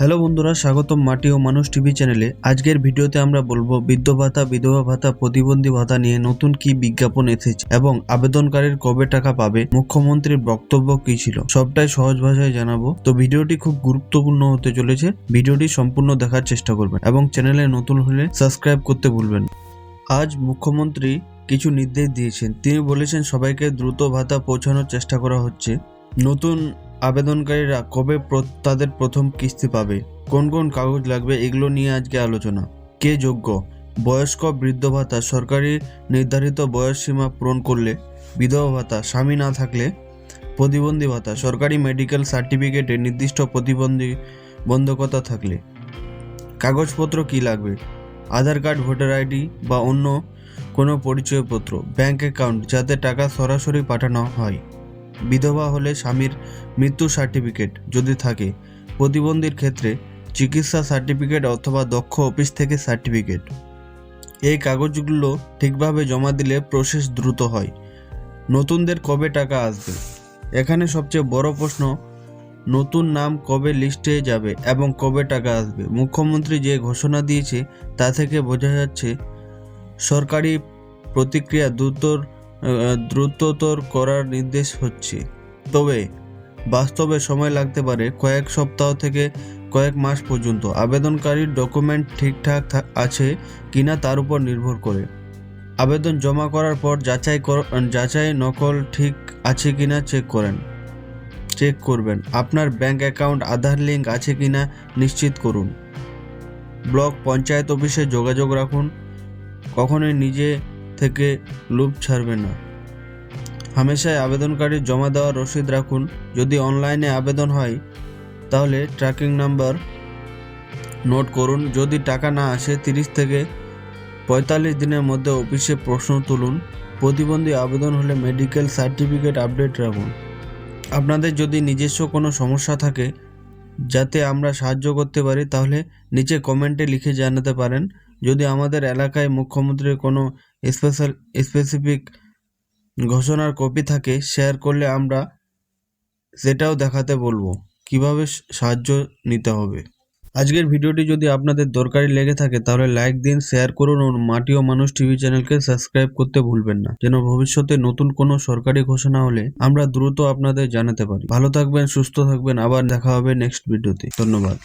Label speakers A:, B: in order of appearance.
A: Hello বন্ধুরা, স্বাগতম মাটি ও মানুষ টিভি চ্যানেলে। আজকের ভিডিওতে আমরা বলব বৃদ্ধ ভাতা, বিধবা ভাতা, প্রতিবন্ধী ভাতা নিয়ে নতুন কি বিজ্ঞাপন এসেছে এবং আবেদনকারীর কবে টাকা পাবে, মুখ্যমন্ত্রীর বক্তব্য কি ছিল, সবটাই সহজ ভাষায় জানাব। তো ভিডিওটি খুব গুরুত্বপূর্ণ হতে চলেছে, ভিডিওটি সম্পূর্ণ দেখার চেষ্টা করবেন এবং চ্যানেলে নতুন হলে সাবস্ক্রাইব করতে ভুলবেন আজ মুখ্যমন্ত্রী কিছু নির্দেশ দিয়েছেন, তিনি বলেছেন সবাইকে দ্রুত ভাতা পৌঁছানোর চেষ্টা করা হচ্ছে। নতুন আবেদনকারীরা কবে তাদের প্রথম কিস্তি পাবে? কোন কোন কাগজ লাগবে? এগুলো নিয়ে আজকে আলোচনা। কে যোগ্য? বয়স্ক, বৃদ্ধ ভাতা, সরকারি নির্ধারিত বয়স সীমা পূরণ করলে বিধবা ভাতা, স্বামী না থাকলে প্রতিবন্ধী ভাতা, সরকারি মেডিকেল সার্টিফিকেটে নির্দিষ্ট প্রতিবন্ধী বন্ধকতা থাকলে। কাগজপত্র কি লাগবে? আধার কার্ড, ভোটার আইডি বা অন্য কোনো পরিচয়পত্র, ব্যাংক অ্যাকাউন্ট যাতে টাকা সরাসরি পাঠানো হয়। বিধবা হলে স্বামীর মৃত্যু সার্টিফিকেট যদি থাকে, প্রতিবন্ধীর ক্ষেত্রে চিকিৎসা সার্টিফিকেট অথবা দক্ষ অফিস থেকে সার্টিফিকেট। এই কাগজগুলো ঠিকভাবে জমা দিলে প্রসেস দ্রুত হয়। নতুনদের কবে টাকা আসবে? এখানে সবচেয়ে বড় প্রশ্ন, নতুন নাম কবে লিস্টে যাবে এবং কবে টাকা আসবে? মুখ্যমন্ত্রী যে ঘোষণা দিয়েছে, তা থেকে বোঝা যাচ্ছে, সরকারি প্রতিক্রিয়া দ্রুতর দ্রুততর করার নির্দেশ হচ্ছে। তবে বাস্তবে সময় লাগতে পারে কয়েক সপ্তাহ থেকে কয়েক মাস পর্যন্ত। আবেদনকারীর ডকুমেন্ট ঠিকঠাক আছে কিনা তার উপর নির্ভর করে। আবেদন জমা করার পর যাচাই যাচাই নকল ঠিক আছে কিনা চেক করেন। চেক করবেন, আপনার ব্যাংক অ্যাকাউন্ট, আধার লিঙ্ক আছে কিনা নিশ্চিত করুন। ব্লক পঞ্চায়েত অফিসে যোগাযোগ রাখুন। কখনোই নিজে থেকে লুপ ছাড়বে না। হামেশাই আবেদনকারীর জমা দেওয়ার রসিদ রাখুন। যদি অনলাইনে আবেদন হয়, তাহলে ট্র্যাকিং নাম্বার নোট করুন। যদি টাকা না আসে, তিরিশ থেকে পঁয়তাল্লিশ দিনের মধ্যে অফিসে প্রশ্ন তুলুন। প্রতিবন্ধী আবেদন হলে মেডিকেল সার্টিফিকেট আপডেট রাখুন। আপনাদের যদি নিজস্ব কোনো সমস্যা থাকে, যাতে আমরা সাহায্য করতে পারি, তাহলে নিচে কমেন্টে লিখে জানাতে পারেন। যদি আমাদের এলাকায় মুখ্যমন্ত্রীর কোনো স্পেশাল স্পেসিফিক ঘোষণার কপি থাকে শেয়ার করলে আমরা সেটাও দেখাতে বলব। কীভাবে সাহায্য নিতে হবে? আজকের ভিডিওটি যদি আপনাদের দরকারি লেগে থাকে, তাহলে লাইক দিন শেয়ার করুন ও মাটি ও মানুষ টিভি চ্যানেলকে সাবস্ক্রাইব করতে ভুলবেন না। যেন ভবিষ্যতে নতুন কোনো সরকারি ঘোষণা হলে আমরা দ্রুত আপনাদের জানাতে পারি। ভালো থাকবেন, সুস্থ থাকবেন, আবার দেখা হবে নেক্সট ভিডিওতে ধন্যবাদ।